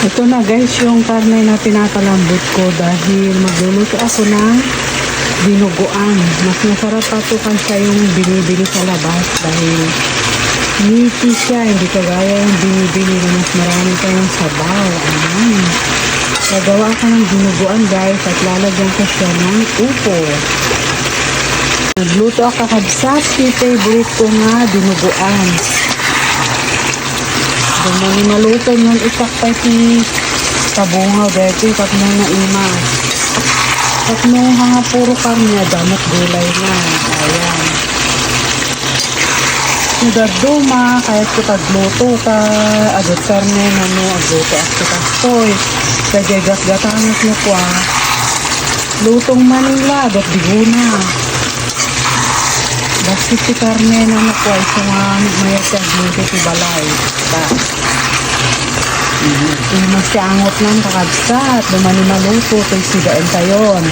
Ito na guys, yung karne na pinakalambot ko dahil magluluto ako ng dinuguan. Mas masarap pa ito kaysa yung binibili sa labas dahil meaty siya. Hindi kagaya yung binibili na mas marami kayong sabaw. Ayan. Gagawa ako ng dinuguan guys at lalagyan ko siya ng upo. Nagluto ako kabsat, si favorite ko nga dinuguan. Dumani maluto yung itak pa ti tabunga dito kat mo na ima. Kat mo nga puro karnya damot gulay na. Ayan. Nagarduma kahit ko tagluto ta agot karne na no agoto at kita stoy. Kaya gat-gatangat mo kwa. Lutong Manila, agot diguna. Basta si karne na nakuha ito nga mayat sa gluto ti balay. Ta. Yung masyangot lang kakabsat, dumani maluto, ito sigain tayon.